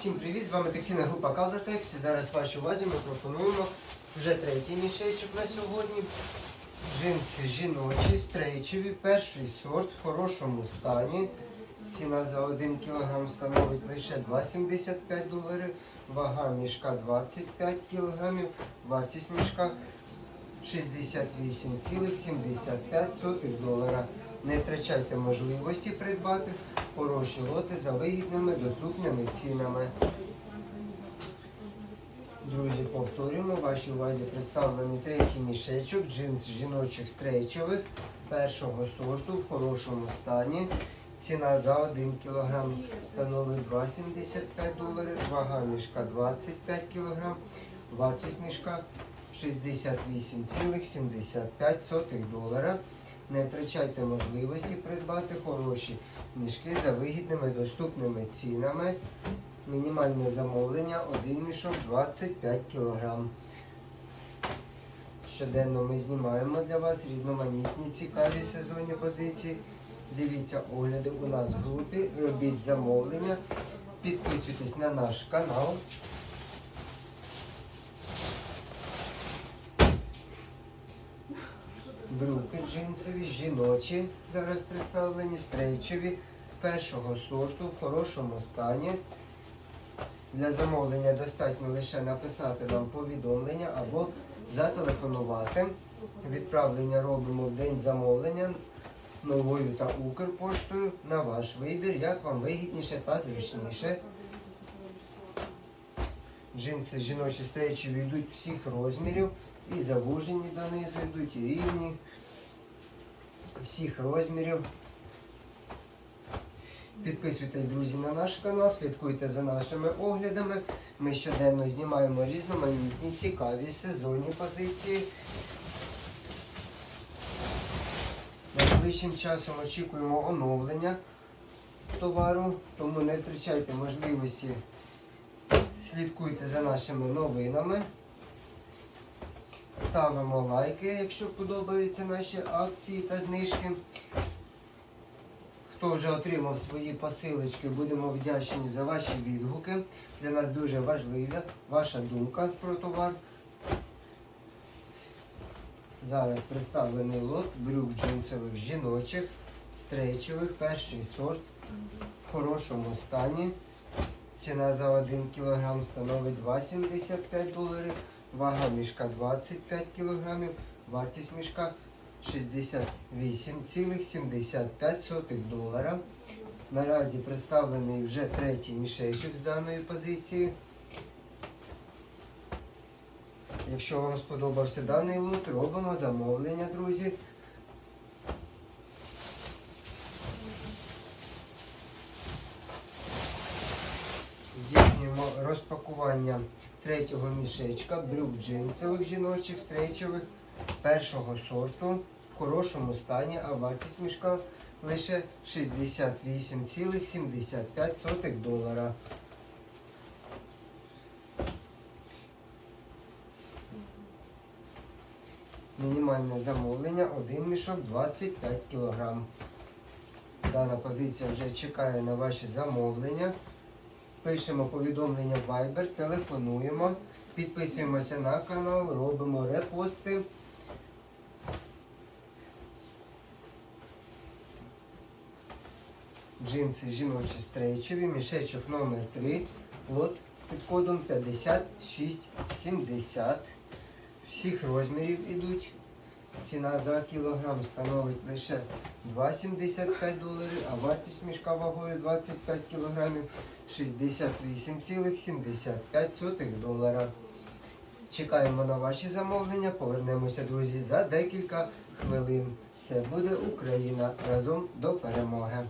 Всім привіт! З вами текстильна група Калдатекс. Зараз вашій увазі ми пропонуємо вже третій мішечок на сьогодні. Джинси жіночі, стрейчеві, перший сорт в хорошому стані. Ціна за 1 кг становить лише 2,75 доларів. Вага мішка 25 кг. Вартість мішка 68,75 долара. Не втрачайте можливості придбати хороші лоти за вигідними доступними цінами. Друзі, повторюємо, вашій увазі представлений третій мішечок джинс жіночих стрейчових першого сорту в хорошому стані. Ціна за 1 кг становить 2,75 доларів, вага мішка 25 кг, вартість мішка 68,75 долара. Не втрачайте можливості придбати хороші мішки за вигідними доступними цінами. Мінімальне замовлення один мішок 25 кг. Щоденно ми знімаємо для вас різноманітні цікаві сезонні позиції. Дивіться огляди у нас в групі, робіть замовлення, підписуйтесь на наш канал. Брюки джинсові, жіночі, зараз представлені, стрейчеві, першого сорту, в хорошому стані. Для замовлення достатньо лише написати нам повідомлення або зателефонувати. Відправлення робимо в день замовлення новою та Укрпоштою на ваш вибір, як вам вигідніше та зручніше. Джинси жіночі стрейчеві йдуть всіх розмірів. І завужені донизу йдуть, і рівні. Всіх розмірів. Підписуйтесь, друзі, на наш канал, слідкуйте за нашими оглядами. Ми щоденно знімаємо різноманітні, цікаві сезонні позиції. Найближчим часом очікуємо оновлення товару, тому не втрачайте можливості, слідкуйте за нашими новинами. Ставимо лайки, якщо подобаються наші акції та знижки. Хто вже отримав свої посилочки, будемо вдячні за ваші відгуки. Для нас дуже важлива ваша думка про товар. Зараз представлений лот брюк джинсових жіночих, стрейчових, перший сорт в хорошому стані. Ціна за 1 кг становить 2,75 доларів. Вага мішка 25 кг, вартість мішка 68,75 долара. Наразі представлений вже третій мішечок з даної позиції. Якщо вам сподобався даний лут, робимо замовлення, друзі. Здійснюємо розпакування третього мішечка, брюк джинсових жіночих, стрейчових першого сорту в хорошому стані, а вартість мішка лише 68,75 долара. Мінімальне замовлення один мішок 25 кг. Дана позиція вже чекає на ваші замовлення. Пишемо повідомлення в Viber, телефонуємо, підписуємося на канал, робимо репости. Джинси жіночі стрейчеві, мішечок номер 3 лот під кодом 5670. Всіх розмірів ідуть. Ціна за кілограм становить лише 2,75 доларів, а вартість мішка вагою 25 кілограмів 68,75 долара. Чекаємо на ваші замовлення. Повернемося, друзі, за декілька хвилин. Все буде Україна разом до перемоги.